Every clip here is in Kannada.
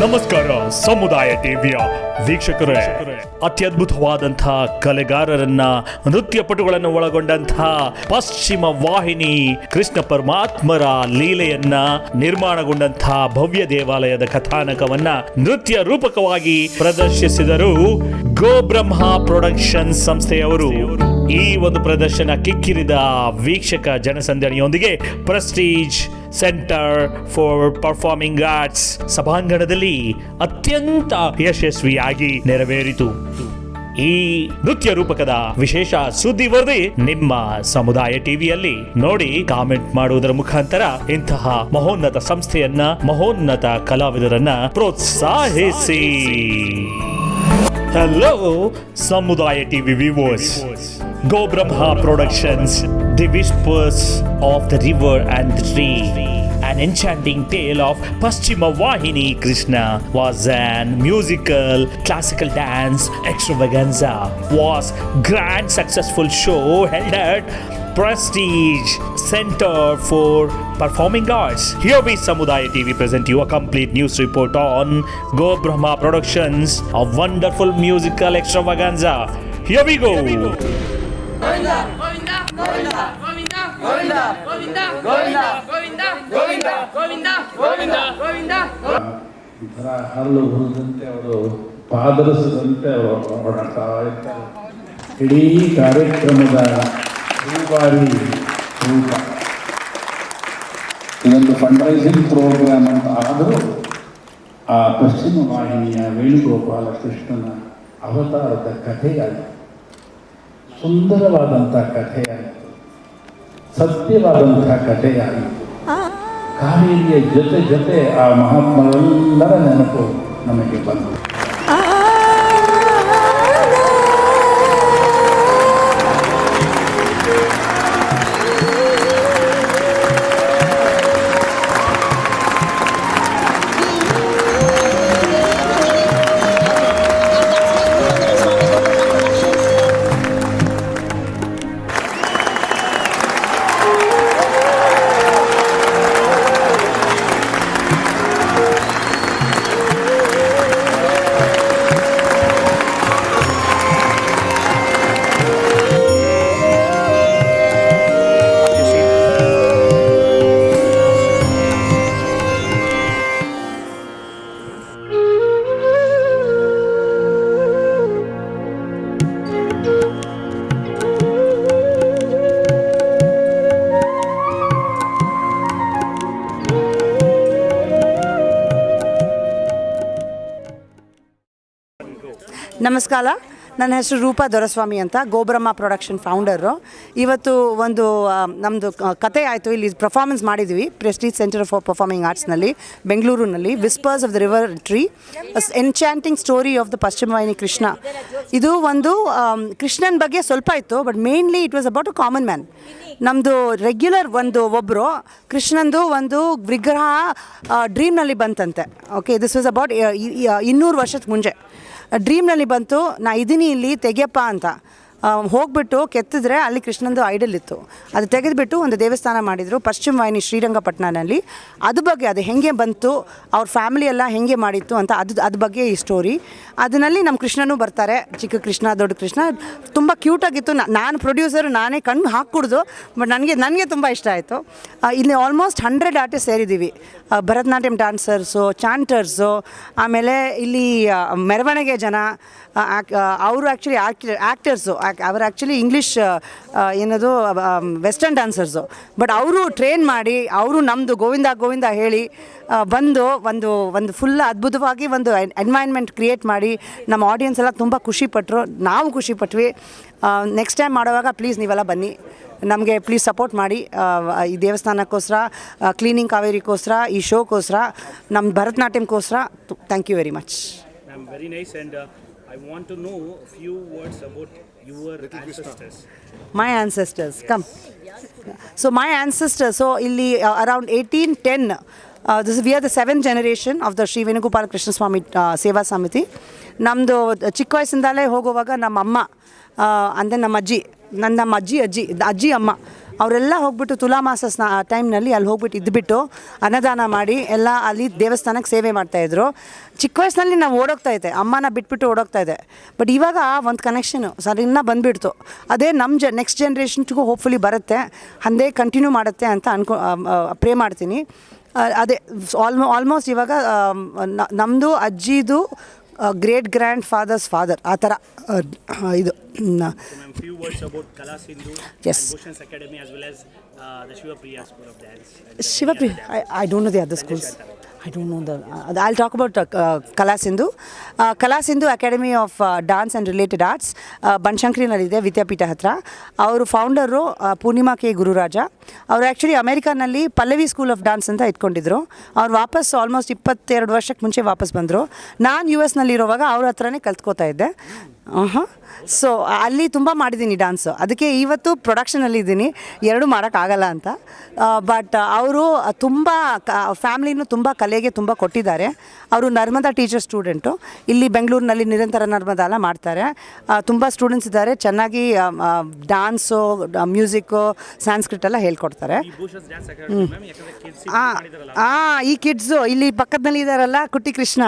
ನಮಸ್ಕಾರ, ಸಮುದಾಯ ಟಿವಿಯ ವೀಕ್ಷಕರೇ. ಅತ್ಯದ್ಭುತವಾದಂತಹ ಕಲೆಗಾರರನ್ನ ನೃತ್ಯ ಪಟುಗಳನ್ನು ಒಳಗೊಂಡಂತಹ ಪಶ್ಚಿಮ ವಾಹಿನಿ ಕೃಷ್ಣ ಪರಮಾತ್ಮರ ಲೀಲೆಯನ್ನ ನಿರ್ಮಾಣಗೊಂಡಂತಹ ಭವ್ಯ ದೇವಾಲಯದ ಕಥಾನಕವನ್ನ ನೃತ್ಯ ರೂಪಕವಾಗಿ ಪ್ರದರ್ಶಿಸಿದರು ಗೋಬ್ರಹ್ಮ ಪ್ರೊಡಕ್ಷನ್ ಸಂಸ್ಥೆಯವರು. ಈ ಒಂದು ಪ್ರದರ್ಶನ ಕಿಕ್ಕಿರಿದ ವೀಕ್ಷಕ ಜನಸಂದಣಿಯೊಂದಿಗೆ Prestige Centre for Performing Arts ಸಭಾಂಗಣದಲ್ಲಿ ಅತ್ಯಂತ ಯಶಸ್ವಿಯಾಗಿ ನೆರವೇರಿತು ಈ ನೃತ್ಯ ರೂಪಕದ ವಿಶೇಷ ಸುದ್ದಿ ವರದಿ ನಿಮ್ಮ ಸಮುದಾಯ ಟಿವಿಯಲ್ಲಿ ನೋಡಿ ಕಾಮೆಂಟ್ ಮಾಡುವುದರ ಮುಖಾಂತರ ಇಂತಹ ಮಹೋನ್ನತ ಸಂಸ್ಥೆಯನ್ನ, ಮಹೋನ್ನತ ಕಲಾವಿದರನ್ನ ಪ್ರೋತ್ಸಾಹಿಸಿ ಹಲೋ ಸಮುದಾಯ TV viewers. Go Brahma Productions, The Whispers of the River and the Tree. An enchanting tale of Paschima Vahini Krishna was an musical classical dance extravaganza. Was grand successful show held at Prestige Center for Performing Arts. Here we Samudaya TV present you a complete news report on Go Brahma Productions, a wonderful musical extravaganza. Here we go. Govinda Govinda Govinda Govinda Govinda Govinda Govinda Govinda Govinda Govinda Govinda ಒಂಥರ ಹಲ್ಲು ಹುರಿದಂತೆ ಅವರು ಪಾದರಸದಂತೆ ಅವರು ಓಡಾಡ್ತಾ ಇರ್ತಾರೆ ಇಡೀ ಕಾರ್ಯಕ್ರಮದ ರೂಪಾರಿ ರೂಪ ಇದೊಂದು ಫಂಡ್ರೈಸಿಂಗ್ ಪ್ರೋಗ್ರಾಮ್ ಅಂತ ಆದರೂ ಆ ಪಶ್ಚಿಮ ವಾಹಿನಿಯ ವೇಣುಗೋಪಾಲ ಕೃಷ್ಣನ ಅವತಾರದ ಕಥೆಯಾಯಿತು ಸುಂದರವಾದಂಥ ಕಥೆಯಾಗಿ ಸತ್ಯವಾದಂಥ ಕಥೆಯಾಗಿ ಕಾವೇರಿಯ ಜೊತೆ ಜೊತೆ ಆ ಮಹಾತ್ಮರೆಲ್ಲರ ನೆನಪು ನಮಗೆ ಬಂತು. ನಮಸ್ಕಾರ. ನನ್ನ ಹೆಸರು ರೂಪಾ ದೊರಸ್ವಾಮಿ ಅಂತ, ಗೋಬ್ರಹ್ಮ ಪ್ರೊಡಕ್ಷನ್ ಫೌಂಡರು. ಇವತ್ತು ಒಂದು ನಮ್ಮದು ಕತೆ ಆಯಿತು. ಇಲ್ಲಿ ಪರ್ಫಾರ್ಮೆನ್ಸ್ ಮಾಡಿದ್ವಿ. ಪ್ರೆಸ್ಟೀಜ್ ಸೆಂಟರ್ ಫಾರ್ ಪರ್ಫಾರ್ಮಿಂಗ್ ಆರ್ಟ್ಸ್ನಲ್ಲಿ ಬೆಂಗಳೂರಿನಲ್ಲಿ whispers of the river tree enchanting story of the ಪಶ್ಚಿಮವಾಹಿನಿ Krishna ಇದು ಒಂದು ಕೃಷ್ಣನ ಬಗ್ಗೆ ಸ್ವಲ್ಪ ಇತ್ತು but mainly it was about a common man ನಮ್ಮದು ರೆಗ್ಯುಲರ್ ಒಂದು ಒಬ್ಬರು ಕೃಷ್ಣಂದು ಒಂದು ವಿಗ್ರಹ ಡ್ರೀಮ್ನಲ್ಲಿ ಬಂತಂತೆ. ಓಕೆ ದಿಸ್ ವಾಸ್ ಅಬೌಟ್ ಇನ್ನೂರು ವರ್ಷದ ಮುಂಚೆ. ಡ್ರೀಮ್ನಲ್ಲಿ ಬಂತು ನಾ ಇದ್ದೀನಿ ಇಲ್ಲಿ ತೆಗೆಯಪ್ಪ ಅಂತ. ಹೋಗ್ಬಿಟ್ಟು ಕೆತ್ತಿದ್ರೆ ಅಲ್ಲಿ ಕೃಷ್ಣಂದು ಐಡಲ್ ಇತ್ತು. ಅದು ತೆಗೆದುಬಿಟ್ಟು ಒಂದು ದೇವಸ್ಥಾನ ಮಾಡಿದರು, ಪಶ್ಚಿಮ ವಾಹಿನಿ ಶ್ರೀರಂಗಪಟ್ಟಣನಲ್ಲಿ. ಅದು ಬಗ್ಗೆ ಅದು ಹೆಂಗೆ ಬಂತು, ಅವ್ರ ಫ್ಯಾಮಿಲಿ ಎಲ್ಲ ಹೆಂಗೆ ಮಾಡಿತ್ತು ಅಂತ ಅದು ಅದ್ರ ಬಗ್ಗೆ ಈ ಸ್ಟೋರಿ ಅದರಲ್ಲಿ ನಮ್ಮ ಕೃಷ್ಣನೂ ಬರ್ತಾರೆ, ಚಿಕ್ಕ ಕೃಷ್ಣ, ದೊಡ್ಡ ಕೃಷ್ಣ. ತುಂಬ ಕ್ಯೂಟಾಗಿತ್ತು ನಾನು ಪ್ರೊಡ್ಯೂಸರ್ ನಾನೇ ಕಣ್ಣು ಹಾಕ್ಕೊಡ್ದು ಬಟ್ ನನಗೆ ನನಗೆ ತುಂಬ ಇಷ್ಟ ಆಯಿತು. ಇಲ್ಲಿ ಆಲ್ಮೋಸ್ಟ್ ಹಂಡ್ರೆಡ್ ಆರ್ಟಿಸ್ಟ್ ಸೇರಿದ್ದೀವಿ. ಭರತನಾಟ್ಯಂ ಡ್ಯಾನ್ಸರ್ಸು ಚಾಂಟರ್ಸು ಆಮೇಲೆ ಇಲ್ಲಿ ಮೆರವಣಿಗೆ ಜನ ಅವರು ಆ್ಯಕ್ಚುಲಿ ಆ್ಯಕ್ಟರ್ಸು ಅವ್ರು ಆ್ಯಕ್ಚುಲಿ ಇಂಗ್ಲೀಷ್ ಏನದು ವೆಸ್ಟರ್ನ್ ಡ್ಯಾನ್ಸರ್ಸು ಬಟ್ ಅವರು ಟ್ರೈನ್ ಮಾಡಿ ಅವರು ನಮ್ಮದು ಗೋವಿಂದ ಗೋವಿಂದ ಹೇಳಿ ಬಂದು ಒಂದು ಒಂದು ಫುಲ್ ಅದ್ಭುತವಾಗಿ ಒಂದು ಎನ್ವೈರ್ನ್ಮೆಂಟ್ ಕ್ರಿಯೇಟ್ ಮಾಡಿ ನಮ್ಮ ಆಡಿಯನ್ಸ್ ಎಲ್ಲ ತುಂಬ ಖುಷಿಪಟ್ಟರು ನಾವು ಖುಷಿಪಟ್ವಿ ನೆಕ್ಸ್ಟ್ ಟೈಮ್ ಮಾಡುವಾಗ ಪ್ಲೀಸ್ ನೀವೆಲ್ಲ ಬನ್ನಿ. ನಮಗೆ ಪ್ಲೀಸ್ ಸಪೋರ್ಟ್ ಮಾಡಿ ಈ ದೇವಸ್ಥಾನಕ್ಕೋಸ್ಕರ ಕ್ಲೀನಿಂಗ್ ಕಾವೇರಿಗೋಸ್ಕರ ಈ ಶೋಕ್ಕೋಸ್ಕರ ನಮ್ಮ ಭರತನಾಟ್ಯಂಗೋಸ್ಕರ thank you very much very nice nice, I want to know few words about your ancestors. my ancestors come. So my ancestors so ಇಲ್ಲಿ around eighteen ten this we are the seven generation of the Shri Venugopala Krishna Swamy Seva Samiti ನಮ್ಮದು ಚಿಕ್ಕ ವಯಸ್ಸಿಂದಲೇ ಹೋಗುವಾಗ ನಮ್ಮ ಅಮ್ಮ ಅಂದರೆ ನಮ್ಮ ಅಜ್ಜಿ ನನ್ನ ನಮ್ಮ ಅಜ್ಜಿ ಅಜ್ಜಿ ಅಜ್ಜಿ ಅಮ್ಮ. ಅವರೆಲ್ಲ ಹೋಗ್ಬಿಟ್ಟು ತುಲಾಮಾಸ ಸ್ನಾ ಟೈಮ್ನಲ್ಲಿ ಅಲ್ಲಿ ಹೋಗ್ಬಿಟ್ಟು ಇದ್ಬಿಟ್ಟು ಅನ್ನದಾನ ಮಾಡಿ ಎಲ್ಲ ಅಲ್ಲಿ ದೇವಸ್ಥಾನಕ್ಕೆ ಸೇವೆ ಮಾಡ್ತಾಯಿದ್ರು ಚಿಕ್ಕ ವಯಸ್ಸಿನಲ್ಲಿ ನಾವು ಓಡೋಗ್ತಾ ಇದ್ದೆ. ಅಮ್ಮನ ಬಿಟ್ಬಿಟ್ಟು ಓಡೋಗ್ತಾ ಇದೆ ಬಟ್ ಇವಾಗ ಒಂದು ಕನೆಕ್ಷನು ಸರ್ ಇನ್ನೂ ಬಂದುಬಿಡ್ತು. ಅದೇ ನಮ್ಮ ಜ ನೆಕ್ಸ್ಟ್ ಜನ್ರೇಷನ್ಗೂ ಹೋಪ್ಫುಲಿ ಬರುತ್ತೆ. ಹಂದೇ ಕಂಟಿನ್ಯೂ ಮಾಡುತ್ತೆ ಅಂತ ಅನ್ಕೊ ಪ್ರೇ ಮಾಡ್ತೀನಿ. ಅದೇ ಆಲ್ಮೋ ಆಲ್ಮೋಸ್ಟ್ ಇವಾಗ ನಮ್ಮದು ಅಜ್ಜಿದು ಗ್ರೇಟ್ ಗ್ರ್ಯಾಂಡ್ ಫಾದರ್ಸ್ ಫಾದರ್ ಆ ಥರ ಆ, ಇದು ನ- So, ma'am, few words about Kala Sindhu I don't know the ಅದು I talk about Kala Sindhu Kala Sindhu academy of dance and related arts ಬನಶಂಕ್ರಿನಲ್ಲಿದೆ Vidyapeetha ಹತ್ರ. ಅವರು ಫೌಂಡರು ಪೂರ್ಣಿಮಾ ಕೆ ಗುರುರಾಜ ಅವರು ಆ್ಯಕ್ಚುಲಿ ಅಮೇರಿಕಾನಲ್ಲಿ ಪಲ್ಲವಿ ಸ್ಕೂಲ್ ಆಫ್ ಡಾನ್ಸ್ ಅಂತ ಇಟ್ಕೊಂಡಿದ್ರು. ಅವ್ರು ವಾಪಸ್ ಆಲ್ಮೋಸ್ಟ್ ಇಪ್ಪತ್ತೆರಡು ವರ್ಷಕ್ಕೆ ಮುಂಚೆ ವಾಪಸ್ ಬಂದರು. ನಾನು ಯು ಎಸ್ನಲ್ಲಿರುವಾಗ ಅವ್ರ ಹತ್ರನೇ ಕಲ್ತ್ಕೋತಾ ಇದ್ದೆ. ಸೊ ಅಲ್ಲಿ ತುಂಬ ಮಾಡಿದ್ದೀನಿ ಡ್ಯಾನ್ಸು ಅದಕ್ಕೆ ಇವತ್ತು ಪ್ರೊಡಕ್ಷನಲ್ಲಿ ಇದ್ದೀನಿ. ಎರಡು ಮಾಡೋಕ್ಕಾಗಲ್ಲ ಅಂತ. ಬಟ್ ಅವರು ತುಂಬ ಕ ಫ್ಯಾಮ್ಲಿನೂ ತುಂಬ ಕಲೆಗೆ ತುಂಬ ಕೊಟ್ಟಿದ್ದಾರೆ. ಅವರು ನರ್ಮದಾ ಟೀಚರ್ ಸ್ಟೂಡೆಂಟು ಇಲ್ಲಿ ಬೆಂಗಳೂರಿನಲ್ಲಿ ನಿರಂತರ ನರ್ಮದಾ ಎಲ್ಲ ಮಾಡ್ತಾರೆ. ತುಂಬ ಸ್ಟೂಡೆಂಟ್ಸ್ ಇದ್ದಾರೆ. ಚೆನ್ನಾಗಿ ಡ್ಯಾನ್ಸು ಮ್ಯೂಸಿಕ್ಕು ಸಾಂಸ್ಕ್ರಿಟ್ ಎಲ್ಲ ಹೇಳ್ಕೊಡ್ತಾರೆ. ಹಾಂ ಈ ಕಿಡ್ಸು ಇಲ್ಲಿ ಪಕ್ಕದಲ್ಲಿ ಇದ್ದಾರಲ್ಲ ಕುಟ್ಟಿ ಕೃಷ್ಣ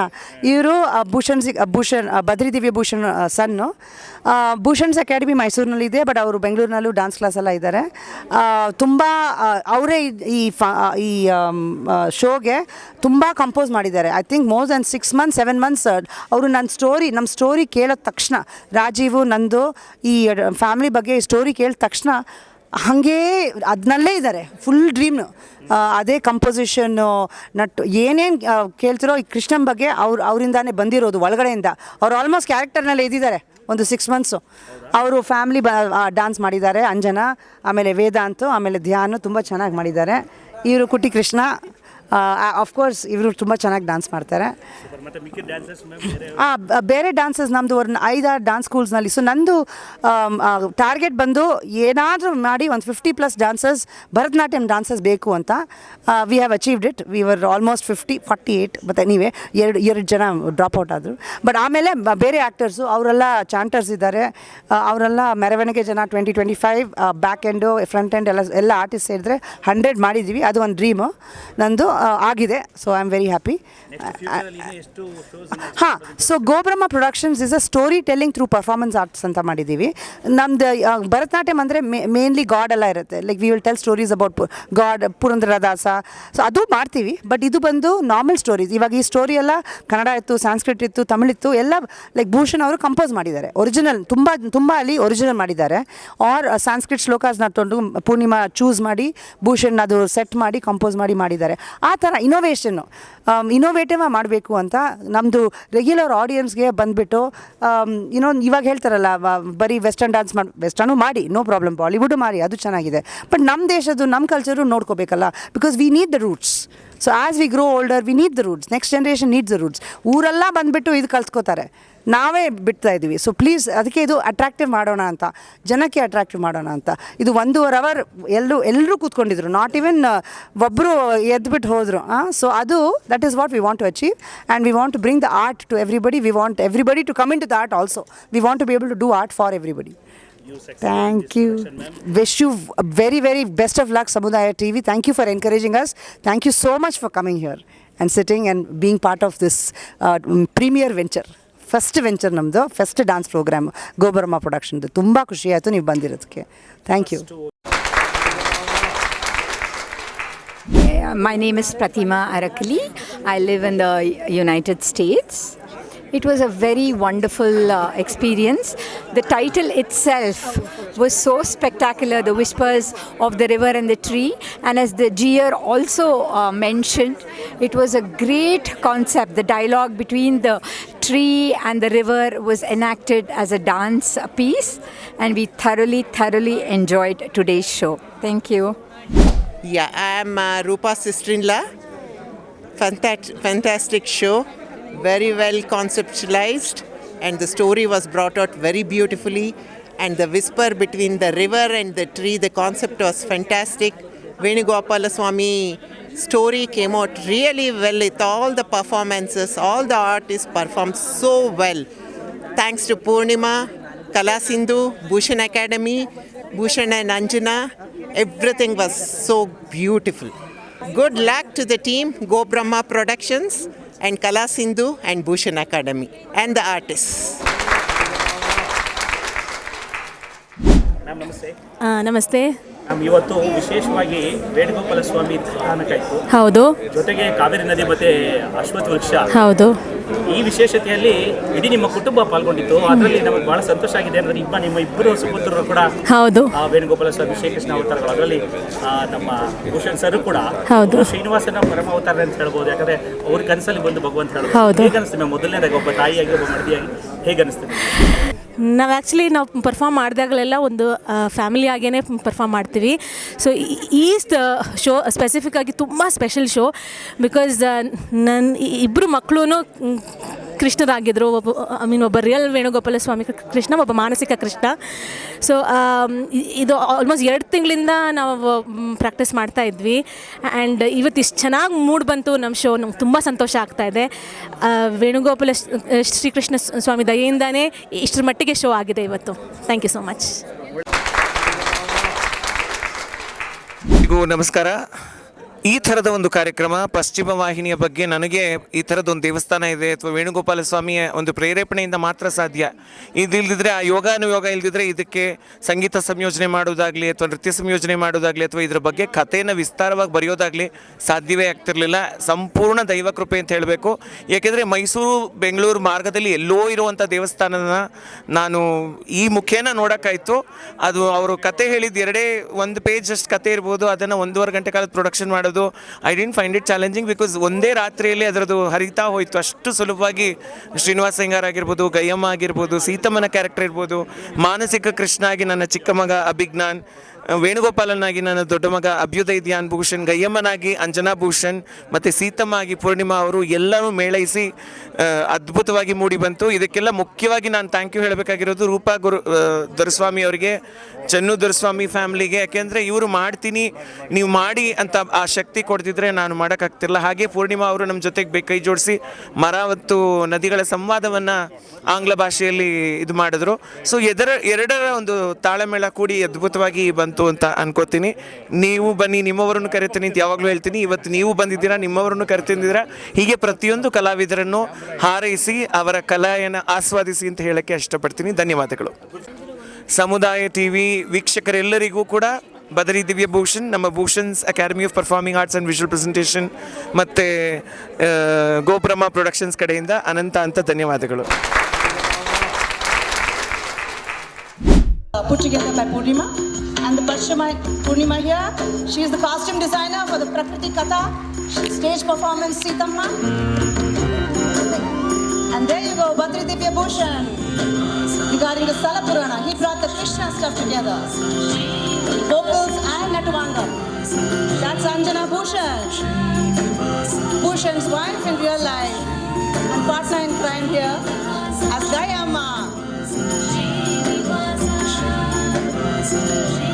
ಇವರು ಭೂಷಣ್ ಸಿ ಭೂಷಣ್ ಭದ್ರಿ ಬದ್ರಿ ದಿವ್ಯ ಭೂಷಣ್ ಆ, ಸನ್ನು ಭೂಷಣ್ಸ್ ಅಕಾಡೆಮಿ ಮೈಸೂರಿನಲ್ಲಿದೆ ಬಟ್ ಅವರು ಬೆಂಗಳೂರಿನಲ್ಲೂ ಡಾನ್ಸ್ ಕ್ಲಾಸ್ ಎಲ್ಲ ಇದ್ದಾರೆ. ತುಂಬ ಅವರೇ ಈ ಫ ಈ ಶೋಗೆ ತುಂಬ ಕಂಪೋಸ್ ಮಾಡಿದ್ದಾರೆ. I think more than six months seven months ಅವರು ನನ್ನ ಸ್ಟೋರಿ ನಮ್ಮ ಸ್ಟೋರಿ ಕೇಳೋದ ತಕ್ಷಣ, ರಾಜೀವು, ನಂದು, ಈ ಫ್ಯಾಮಿಲಿ ಬಗ್ಗೆ ಸ್ಟೋರಿ ಕೇಳಿದ ತಕ್ಷಣ ಹಾಗೇ ಅದನ್ನಲ್ಲೇ ಇದ್ದಾರೆ ಫುಲ್ ಡ್ರೀಮ್ನು ಅದೇ ಕಂಪೋಸಿಷನ್ನು ನಟ್ಟು ಏನೇನು ಕೇಳ್ತಿರೋ ಈ ಕೃಷ್ಣನ್ ಬಗ್ಗೆ ಅವ್ರು, ಅವರಿಂದಾನೇ ಬಂದಿರೋದು ಒಳಗಡೆಯಿಂದ. ಅವ್ರು ಆಲ್ಮೋಸ್ಟ್ ಕ್ಯಾರೆಕ್ಟರ್ನಲ್ಲೇ ಇದ್ದಿದ್ದಾರೆ, ಒಂದು ಸಿಕ್ಸ್ ಮಂತ್ಸು ಅವರು ಫ್ಯಾಮ್ಲಿ ಬ ಡ್ಯಾನ್ಸ್ ಮಾಡಿದ್ದಾರೆ, ಅಂಜನಾ, ಆಮೇಲೆ ವೇದಾಂತು, ಆಮೇಲೆ ಧ್ಯಾನು, ತುಂಬ ಚೆನ್ನಾಗಿ ಮಾಡಿದ್ದಾರೆ. ಇವರು ಕುಟ್ಟಿ ಕೃಷ್ಣ ಆಫ್ಕೋರ್ಸ್ ಇವರು ತುಂಬ ಚೆನ್ನಾಗಿ ಡ್ಯಾನ್ಸ್ ಮಾಡ್ತಾರೆ. ಹಾಂ ಬೇರೆ ಡ್ಯಾನ್ಸಸ್ ನಮ್ಮದು ಒಂದು ಐದಾರು ಡ್ಯಾನ್ಸ್ ಸ್ಕೂಲ್ಸ್ನಲ್ಲಿ ಸೊ ನಂದು ಟಾರ್ಗೆಟ್ ಬಂದು ಏನಾದರೂ ಮಾಡಿ ಒಂದು fifty plus dances Bharatanatyam dances ಬೇಕು ಅಂತ we have achieved it we were almost fifty forty eight ಮತ್ತು ನೀವೇ ಎರಡು ಎರಡು ಜನ ಡ್ರಾಪ್ ಔಟ್ ಆದರು. ಬಟ್ ಆಮೇಲೆ ಬೇರೆ ಆ್ಯಕ್ಟರ್ಸು ಅವರೆಲ್ಲ ಚಾಂಟರ್ಸ್ ಇದ್ದಾರೆ. ಅವರೆಲ್ಲ ಮೆರವಣಿಗೆ ಜನ twenty twenty five back end front end ಎಲ್ಲ ಎಲ್ಲ ಆರ್ಟಿಸ್ಟ್ ಸೇರಿದ್ರೆ ಹಂಡ್ರೆಡ್ ಮಾಡಿದ್ದೀವಿ ಅದು ಒಂದು ಡ್ರೀಮು ನಂದು ಆಗಿದೆ so I am very happy ಹಾಂ so Gobrahma productions is a story telling through performance arts ಅಂತ ಮಾಡಿದ್ದೀವಿ. ನಮ್ದು ಭರತನಾಟ್ಯಮ್ ಭರತನಾಟ್ಯಂ ಅಂದರೆ ಮೇನ್ಲಿ ಗಾಡ್ ಎಲ್ಲ ಇರುತ್ತೆ. Like we will tell stories about god Purandaradasa so ಅದು ಮಾಡ್ತೀವಿ ಬಟ್ ಇದು ಬಂದು ನಾರ್ಮಲ್ ಸ್ಟೋರೀಸ್ ಇವಾಗ ಈ ಸ್ಟೋರಿ ಎಲ್ಲ ಕನ್ನಡ ಇತ್ತು ಸಾಂಸ್ಕ್ರಿಟ್ ಇತ್ತು ತಮಿಳಿತ್ತು ಎಲ್ಲ ಲೈಕ್ ಭೂಷಣ್ ಅವರು ಕಂಪೋಸ್ ಮಾಡಿದ್ದಾರೆ. ಒರಿಜಿನಲ್ ತುಂಬ ತುಂಬ ಅಲ್ಲಿ ಒರಿಜಿನಲ್ ಮಾಡಿದ್ದಾರೆ. ಆರ್ ಸಂಸ್ಕೃತ್ ಶ್ಲೋಕಾಸ್ನ ತೊಗೊಂಡು ಪೂರ್ಣಿಮಾ ಚೂಸ್ ಮಾಡಿ ಭೂಷಣ್ ಅದು ಸೆಟ್ ಮಾಡಿ ಕಂಪೋಸ್ ಮಾಡಿ ಮಾಡಿದ್ದಾರೆ. ಆ ಥರ ಇನೋವೇಷನ್ನು ಇನೋವೇಟಿವ್ ಮಾಡಬೇಕು ಅಂತ ನಮ್ಮದು ರೆಗ್ಯುಲರ್ ಆಡಿಯನ್ಸ್ಗೆ ಬಂದುಬಿಟ್ಟು ಇನ್ನೊಂದು ಇವಾಗ ಹೇಳ್ತಾರಲ್ಲ ಬರೀ ವೆಸ್ಟರ್ನ್ ಡ್ಯಾನ್ಸ್ ಮಾಡಿ ವೆಸ್ಟರ್ನು ಮಾಡಿ ನೋ ಪ್ರಾಬ್ಲಮ್ ಬಾಲಿವುಡ್ ಮಾಡಿ, ಅದು ಚೆನ್ನಾಗಿದೆ. ಬಟ್ ನಮ್ಮ ದೇಶದ್ದು ನಮ್ಮ culture ನೋಡ್ಕೋಬೇಕಲ್ಲ because we need the roots so as we grow older we need the roots next generation need the roots ಊರೆಲ್ಲ ಬಂದುಬಿಟ್ಟು ಇದು ಕಲ್ತ್ಕೋತಾರೆ. ನಾವೇ ಬಿಡ್ತಾ ಇದ್ದೀವಿ. ಸೊ ಪ್ಲೀಸ್ ಅದಕ್ಕೆ ಇದು ಅಟ್ರಾಕ್ಟಿವ್ ಮಾಡೋಣ ಅಂತ, ಜನಕ್ಕೆ ಅಟ್ರಾಕ್ಟಿವ್ ಮಾಡೋಣ ಅಂತ. ಇದು ಒಂದೂವರೆ ಅವರ್ ಎಲ್ಲರೂ ಎಲ್ಲರೂ ಕೂತ್ಕೊಂಡಿದ್ರು. ನಾಟ್ ಈವನ್ ಒಬ್ಬರು ಎದ್ಬಿಟ್ಟು ಹೋದರು. ಸೊ ಅದು that is what we want to achieve and we want to bring the art to everybody we want everybody to come into the art also we want to be able to do art for everybody thank you wish you very very best of luck Samudaya T V thank you for encouraging us thank you so much for coming here and much and coming part of this premier being first venture ನಮ್ಮದು ಫಸ್ಟ್ ಡ್ಯಾನ್ಸ್ ಪ್ರೋಗ್ರಾಮ್ ಗೋಬರಮ್ಮ ಪ್ರೊಡಕ್ಷನ್ದು ತುಂಬ ಖುಷಿ ಆಯಿತು ನೀವು ಬಂದಿರೋದಕ್ಕೆ. Thank you my name is Pratima Arakli I live in the United States It was a very wonderful uh, experience. The title itself was so spectacular The Whispers of the River and the Tree. And as the Gier also uh, mentioned, it was a great concept. The dialogue between the tree and the river was enacted as a dance piece. And we thoroughly, thoroughly enjoyed today's show. Thank you. Yeah, I'm uh, Rupa's sister-in-law. Fantastic, fantastic show, very well conceptualized, and the story was brought out very beautifully. And the whisper between the river and the tree, the concept was fantastic. Venugopala Swami story came out really well with all the performances. All the artists performed so well. Thanks to Purnima, Kala Sindhu, Bhushan Academy, Bhushan and Anjana, Everything was so beautiful. Good luck to the team, Go Brahma Productions and Kala Sindhu and Bhushan Academy and the artists. Ma'am ನಮಸ್ತೆ ಆ, ನಮಸ್ತೆ. ಮ್ಯಾಮ್ ಇವತ್ತು ವಿಶೇಷವಾಗಿ ವೇಣುಗೋಪಾಲ ಸ್ವಾಮಿ ಹೌದು. ಜೊತೆಗೆ ಕಾವೇರಿ ನದಿ ಮತ್ತೆ ಅಶ್ವತ್ಥ ವೃಕ್ಷ. ಹೌದು. ಈ ವಿಶೇಷತೆಯಲ್ಲಿ ಇಡೀ ನಿಮ್ಮ ಕುಟುಂಬ ಪಾಲ್ಗೊಂಡಿತ್ತು. ಅದರಲ್ಲಿ ನಮಗೆ ಬಹಳ ಸಂತೋಷ ಆಗಿದೆ ಅಂದ್ರೆ ಇಬ್ಬ ನಿಮ್ಮ ಇಬ್ಬರು ಸುಪುತ್ರರು ಕೂಡ ಹೌದು. ಆ, ವೇಣುಗೋಪಾಲ ಸ್ವಾಮಿ ಶ್ರೀಕೃಷ್ಣ ಅವತಾರಗಳು. ಅದರಲ್ಲಿ ಆ, ನಮ್ಮ ಭೂಷಣ್ ಸರ್ ಕೂಡ ಹೌದು. ಶ್ರೀನಿವಾಸನ ಪರಮ ಅವತಾರ ಅಂತ ಹೇಳ್ಬೋದು. ಯಾಕಂದ್ರೆ ಅವ್ರ ಕನಸಲ್ಲಿ ಬಂದು ಭಗವಂತ ಹೇಳ್ಬೋದು. ಹೇಗೆ ಮೊದಲನೇದಾಗಿ ಒಬ್ಬ ತಾಯಿಯಾಗಿ ಒಬ್ಬ ಮಡದಿಯಾಗಿ? ಹೇಗೆ ನಾವು ಆ್ಯಕ್ಚುಲಿ ನಾವು ಪರ್ಫಾರ್ಮ್ ಮಾಡಿದಾಗಲೆಲ್ಲ ಒಂದು ಫ್ಯಾಮಿಲಿ ಆಗೇ ಪರ್ಫಾರ್ಮ್ ಮಾಡ್ತೀವಿ. ಸೊ ಈ ಶೋ ಸ್ಪೆಸಿಫಿಕ್ ಆಗಿ ತುಂಬ ಸ್ಪೆಷಲ್ ಶೋ ಬಿಕಾಸ್ ನನ್ನ ಇಬ್ಬರು ಮಕ್ಕಳು ಕೃಷ್ಣರಾಗಿದ್ದರು ಒಬ್ಬ ಐ ಮೀನ್ ಒಬ್ಬ ರಿಯಲ್ ವೇಣುಗೋಪಾಲ ಸ್ವಾಮಿ ಕೃಷ್ಣ, ಒಬ್ಬ ಮಾನಸಿಕ ಕೃಷ್ಣ. ಸೊ ಇದು ಆಲ್ಮೋಸ್ಟ್ ಎರಡು ತಿಂಗಳಿಂದ ನಾವು ಪ್ರಾಕ್ಟೀಸ್ ಮಾಡ್ತಾ ಇದ್ವಿ. ಆ್ಯಂಡ್ ಇವತ್ತು ಇಷ್ಟು ಚೆನ್ನಾಗಿ ಮೂಡ್ ಬಂತು ನಮ್ಮ ಶೋ ನಮ್ಗೆ ತುಂಬ ಸಂತೋಷ ಆಗ್ತಾ ಇದೆ. ವೇಣುಗೋಪಾಲ ಶ್ರೀ- ಶ್ರೀಕೃಷ್ಣ ಸ್ವಾಮಿ ದಯೆಯಿಂದಾನೇ ಇಷ್ಟರ ಮಟ್ಟಿಗೆ ಶೋ ಆಗಿದೆ ಇವತ್ತು. ಥ್ಯಾಂಕ್ ಯು ಸೋ ಮಚ್ ನಮಸ್ಕಾರ. ಈ ಥರದ ಒಂದು ಕಾರ್ಯಕ್ರಮ ಪಶ್ಚಿಮ ವಾಹಿನಿಯ ಬಗ್ಗೆ ನನಗೆ ಈ ಥರದ ಒಂದು ದೇವಸ್ಥಾನ ಇದೆ ಅಥವಾ ವೇಣುಗೋಪಾಲ ಸ್ವಾಮಿಯ ಒಂದು ಪ್ರೇರೇಪಣೆಯಿಂದ ಮಾತ್ರ ಸಾಧ್ಯ. ಇದಿಲ್ಲದಿದ್ದರೆ ಆ ಯೋಗಾನುಯೋಗ ಇಲ್ಲದಿದ್ದರೆ ಇದಕ್ಕೆ ಸಂಗೀತ ಸಂಯೋಜನೆ ಮಾಡೋದಾಗಲಿ ಅಥವಾ ನೃತ್ಯ ಸಂಯೋಜನೆ ಮಾಡೋದಾಗಲಿ ಅಥವಾ ಇದರ ಬಗ್ಗೆ ಕಥೆಯನ್ನು ವಿಸ್ತಾರವಾಗಿ ಬರೆಯೋದಾಗಲಿ ಸಾಧ್ಯವೇ ಆಗ್ತಿರಲಿಲ್ಲ. ಸಂಪೂರ್ಣ ದೈವ ಕೃಪೆ ಅಂತ ಹೇಳಬೇಕು. ಏಕೆಂದರೆ ಮೈಸೂರು, ಬೆಂಗಳೂರು ಮಾರ್ಗದಲ್ಲಿ ಎಲ್ಲೋ ಇರುವಂಥ ದೇವಸ್ಥಾನನ ನಾನು ಈ ಮುಖೇನ ನೋಡೋಕ್ಕಾಯ್ತು. ಅದು ಅವರು ಕತೆ ಹೇಳಿದ್ದು ಎರಡೇ ಒಂದು ಪೇಜ್ ಅಷ್ಟು ಕತೆ ಇರ್ಬೋದು. ಅದನ್ನು ಒಂದೂವರೆ ಗಂಟೆ ಕಾಲದ ಪ್ರೊಡಕ್ಷನ್ ಮಾಡೋದು I didn't find it challenging because ಒಂದೇ ರಾತ್ರಿಯಲ್ಲಿ ಅದರದ್ದು ಹರಿತಾ ಹೋಯಿತು. ಅಷ್ಟು ಸುಲಭವಾಗಿ ಶ್ರೀನಿವಾಸ ಸಿಂಗಾರ್ ಆಗಿರ್ಬೋದು ಗಯ್ಯಮ್ಮ ಆಗಿರ್ಬೋದು, ಸೀತಮ್ಮನ ಕ್ಯಾರೆಕ್ಟರ್ ಇರ್ಬೋದು, ಮಾನಸಿಕ ಕೃಷ್ಣ ಆಗಿ ನನ್ನ ಚಿಕ್ಕ ಮಗ ಅಭಿಜ್ಞಾನ್ ವೇಣುಗೋಪಾಲನಾಗಿ ನನ್ನ ದೊಡ್ಡ ಮಗ ಅಭ್ಯುದಯ ಧ್ಯಾನ್ ಭೂಷಣ್ ಗಯ್ಯಮ್ಮನಾಗಿ ಅಂಜನಾ ಭೂಷಣ್ ಮತ್ತು ಸೀತಮ್ಮ ಆಗಿ ಪೂರ್ಣಿಮಾ ಅವರು ಎಲ್ಲರೂ ಮೇಳೈಸಿ ಅದ್ಭುತವಾಗಿ ಮೂಡಿ ಬಂತು. ಇದಕ್ಕೆಲ್ಲ ಮುಖ್ಯವಾಗಿ ನಾನು ಥ್ಯಾಂಕ್ ಯು ಹೇಳಬೇಕಾಗಿರೋದು ರೂಪಾ ಗುರು ದೊರೆಸ್ವಾಮಿ ಅವರಿಗೆ, ಚನ್ನು ದೊರೆಸ್ವಾಮಿ ಫ್ಯಾಮಿಲಿಗೆ ಯಾಕೆಂದರೆ ಇವರು ಮಾಡ್ತೀನಿ, ನೀವು ಮಾಡಿ ಅಂತ ಆ ಶಕ್ತಿ ಕೊಡ್ತಿದ್ರೆ ನಾನು ಮಾಡೋಕ್ಕಾಗ್ತಿಲ್ಲ ಹಾಗೆ ಪೂರ್ಣಿಮಾ ಅವರು ನಮ್ಮ ಜೊತೆಗೆ ಬೇಕೈ ಜೋಡಿಸಿ ಮರ ಮತ್ತು ನದಿಗಳ ಸಂವಾದವನ್ನು ಆಂಗ್ಲ ಭಾಷೆಯಲ್ಲಿ ಇದು ಮಾಡಿದ್ರು. ಸೊ ಎದರ, ಎರಡರ ಒಂದು ತಾಳಮೇಳ ಕೂಡಿ ಅದ್ಭುತವಾಗಿ ಬಂತು. ಅಂತ ಅನ್ಕೋತೀನಿ. ನೀವು ಬನ್ನಿ, ನಿಮ್ಮವರನ್ನು ಕರಿತೀನಿ ಅಂತ ಯಾವಾಗಲೂ ಹೇಳ್ತೀನಿ. ಇವತ್ತು ನೀವು ಬಂದಿದ್ದೀರಾ, ನಿಮ್ಮವರನ್ನು ಕರಿತಿದ್ದೀರಾ ಹೀಗೆ ಪ್ರತಿಯೊಂದು ಕಲಾವಿದರನ್ನು ಹಾರೈಸಿ, ಅವರ ಕಲೆಯನ್ನು ಆಸ್ವಾದಿಸಿ ಅಂತ ಹೇಳೋಕ್ಕೆ ಇಷ್ಟಪಡ್ತೀನಿ. ಧನ್ಯವಾದಗಳು. ಸಮುದಾಯ ಟಿ ವಿ ವೀಕ್ಷಕರೆಲ್ಲರಿಗೂ ಕೂಡ ಬದರಿ ದಿವ್ಯ ಭೂಷಣ್, ನಮ್ಮ Bhushan's academy of performing arts and visual presentation ಮತ್ತು ಗೋಬ್ರಹ್ಮ ಪ್ರೊಡಕ್ಷನ್ಸ್ ಕಡೆಯಿಂದ ಅನಂತ ಅಂತ ಧನ್ಯವಾದಗಳು. put. And the Pashima Purnima here, she is the costume designer for the Prakriti Katha stage performance Sitamma. And there you go, Badri Divya Bhushan. Regarding the Salapurana, he brought the Krishna stuff together. Vocals and Natavanga. That's Anjana Bhushan. Bhushan's wife in real life and partner in crime here as you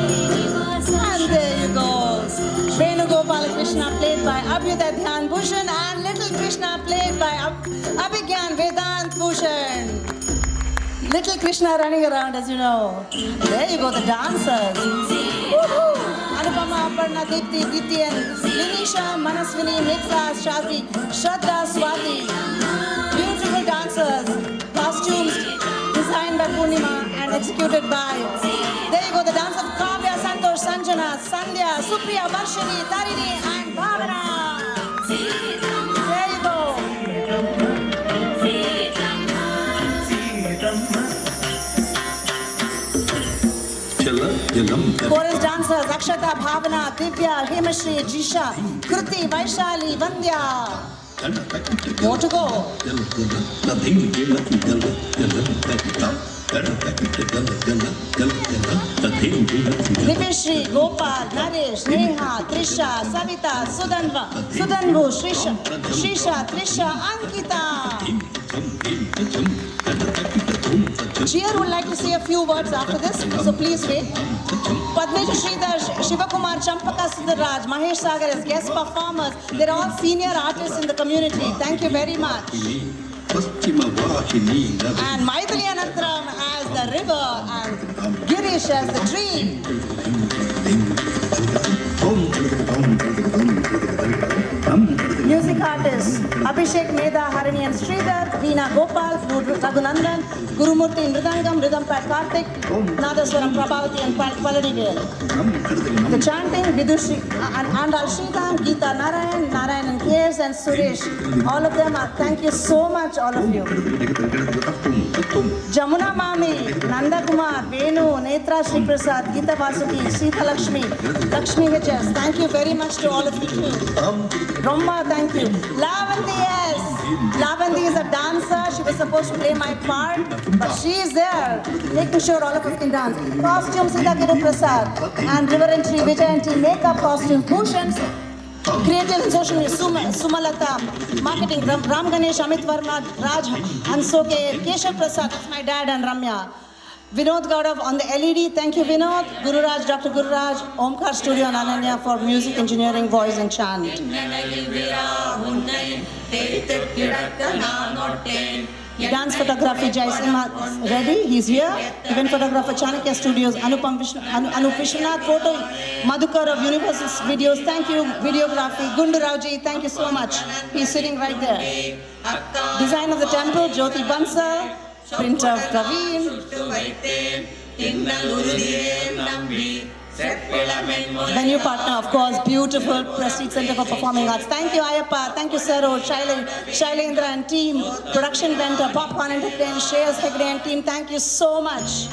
go. Venugopala Krishna played by Abhyuday Dhyan Bhushan and Little Krishna played by Ab- Abhigyan Vedant Bhushan. Little Krishna running around as you know. There you go, the dancers. Anupama, Aparna, Deepti, and Linisha, Manaswini, Mitra, Shadri, Shraddha, Swati. Beautiful dancers. Costumes designed by Purnima and executed by. There you go, the dance of Kavya, Santosh, Sanjana, Sandhya, Supriya, Varshini, Tarini, and Bhavana. There you go. Chorus dancers Akshata, Bhavana, Divya, Hemashri, Jisha, Kruti, Vaishali, Vandya. More to go. Divishri, Gopal, Naresh, Neha, Trisha, Savita, Sudanva, Sudanvu, Shrisha, Shrisha, Trisha, Ankita. Cheer would like to say a few words after this, so please wait. Padmesh Sridhar, Shivakumar, Champaka Sundarraj, Mahesh Sagar as guest performers. They're all senior artists in the community. Thank you very much. And Maithili Anantram as the river and Girish as the tree. Music artists Abhishek Meda, Harini and Sridhar, Veena Gopal, Raghunandan, Gurumurthy Mridangam, Rhythm Pat Karthik, Nadaswaram Prabhavati and Pal- Palani Dale. The chanting Vidushi and Andal Sridham, Geeta Narayan, Narayan KS and Suresh. All of them are, thank you so much, all of you. Jamuna Mami, Nanda Kumar, Venu, Netra Shri Prasad, Geeta Vasuki, Sita Lakshmi, Lakshmi HS. Thank you very much to all of you. Roma, thank you. Lavanti, yes. Lavanti is a dancer. She was supposed to play my part, but she is there, making sure all of us can dance. Costume Sita Prasad and River Vijay and team makeup costume Bhushan's Creative and social media, Suma, Sumalata, marketing, Ram, Ram Ganesh, Amit Verma, Raj Hansoke, Keshav Prasad, that's my dad and Ramya. Vinod Gaudav on the LED, thank you Vinod. Guru Raj, Dr. Guru Raj, Omkar Studio and Ananya for music engineering, voice and chant. Dance photography, Jai Singh ready, he's here. Event photographer, Chanakya Studios, Anupam Vishnu, Anu, Anup photo, Madhukar of Universal Videos, thank you. Videography, Gundu Rauji, thank you so much. He's sitting right there. Design of the temple, Jyoti Bansal, printer Praveen. Venue partner, of course, beautiful Prestige Center for Performing Arts. Thank you, Ayappa. Thank you, Saro, Shaile, Shailendra and team. Production vendor, Popcorn Entertainment, Shreyas Hegde and team. Thank you so much.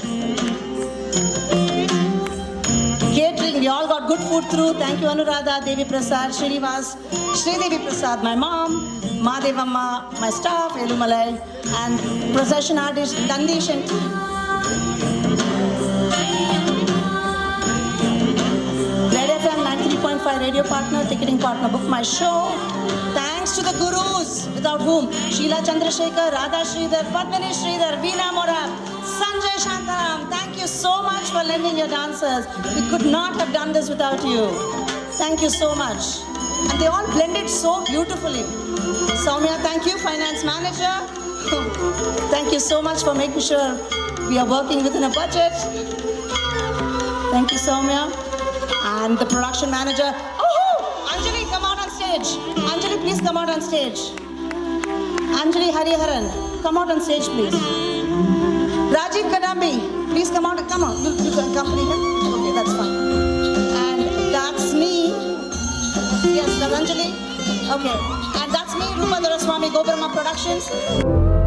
Catering, we all got good food through. Thank you, Anuradha, Devi Prasad, Srinivas, Sri Devi Prasad, my mom, Madevamma, my staff, Elumalai, and procession artist, Dandish and team. Radio partner, ticketing partner, book my show. Thanks to the gurus, without whom Sheila Chandrasekhar, Radha Sridhar, Padmini Sridhar, Veena Morab, Sanjay Shantaram. Thank you so much for lending your dancers. We could not have done this without you. Thank you so much. And they all blended so beautifully. Soumya, thank you, finance manager. thank you so much for making sure we are working within a budget. Thank you, Soumya. And the production manager. Anjali, come out on stage. Anjali, please come out on stage. Anjali Hariharan, come out on stage, please. Rajiv Kadambi, please come out. Come on, you, you can accompany him. Okay, that's fine. And that's me. Yes, Anjali. Okay, and that's me, Rupa Doraswamy, Gobrahma Productions.